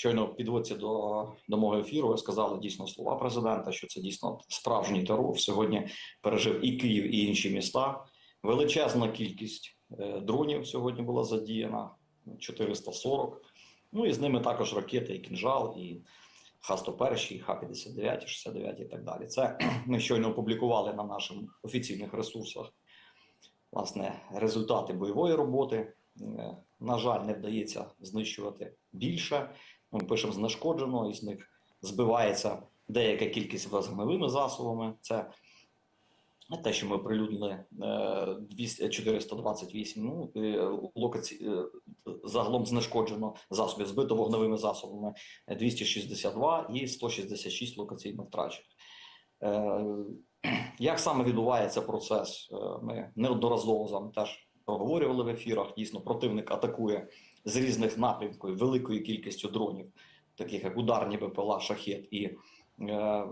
Щойно підводці до, до мого ефіру сказали дійсно слова президента, що це дійсно справжній терор. Сьогодні пережив і Київ, і інші міста. Величезна кількість е, дронів сьогодні була задіяна 440. Ну і з ними також ракети, і кінжал, і Х-101, і Х-59, і 69 і так далі. Це ми щойно опублікували на наших офіційних ресурсах власне результати бойової роботи. Е, На жаль, не вдається знищувати більше. Ми пишемо знешкоджено, із них збивається деяка кількість вогневими засобами. Це те, що ми оприлюднили е, 200 428 ну, е, локацій, е, загалом знешкоджено засобів, збито вогневими засобами е, 262 і 166 локаційно втрачених. Як саме відбувається процес? Ми неодноразово теж проговорювали в ефірах. Дійсно, противник атакує з різних напрямків великою кількістю дронів, таких як ударні БПЛА, шахет і е,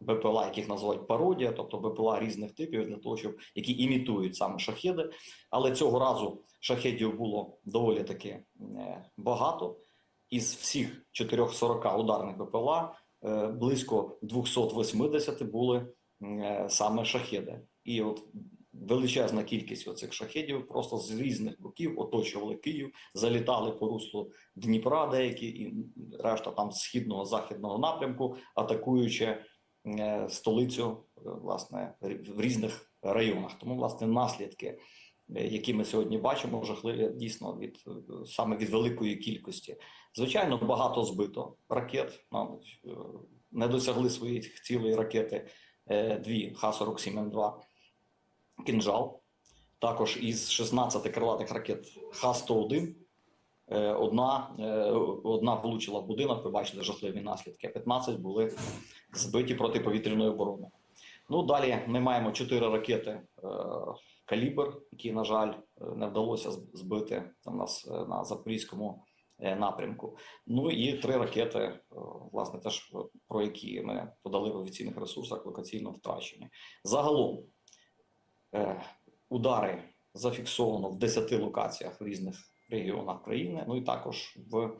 БПЛА, яких називають пародія, тобто БПЛА різних типів для того, щоб які імітують саме шахеди. Але цього разу шахедів було доволі таки е, багато. Із всіх 440 ударних БПЛА е, близько 280 були е, саме шахеди. І от величезна кількість оцих шахедів просто з різних боків оточували Київ, залітали по руслу Дніпра, деякі і решта там східного західного напрямку, атакуючи е, столицю е, власне в різних районах. Тому власне наслідки. е, Які ми сьогодні бачимо, жахливі дійсно від саме від великої кількості. Звичайно, багато збито ракет. Ну, е, не досягли своїх цілей ракети дві Х-47М2 «Кінжал». Також із 16 крилатих ракет Х-101 е, одна, е, одна влучила в будинок, ви бачите жахливі наслідки, а 15 були збиті протиповітряною обороною. Ну, далі ми маємо 4 ракети е, «Калібр», які, на жаль, не вдалося збити у нас на Запорізькому напрямку. Ну і три ракети, власне, теж про які ми подали в офіційних ресурсах локаційно втрачені. Загалом удари зафіксовано в 10 локаціях в різних регіонах країни, ну і також в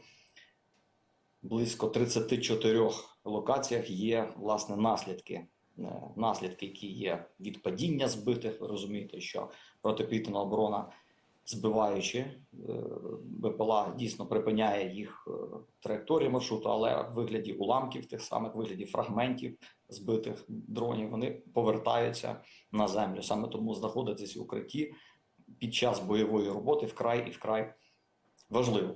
близько 34 локаціях є власне наслідки. е, Наслідки, які є від падіння збитих, ви розумієте, що протиповітряна оборона збиваючи е, БПЛА дійсно припиняє їх траєкторію маршруту, але в вигляді уламків, тих самих вигляді фрагментів збитих дронів, вони повертаються на землю. Саме тому знаходитись у укритті під час бойової роботи вкрай і вкрай важливо.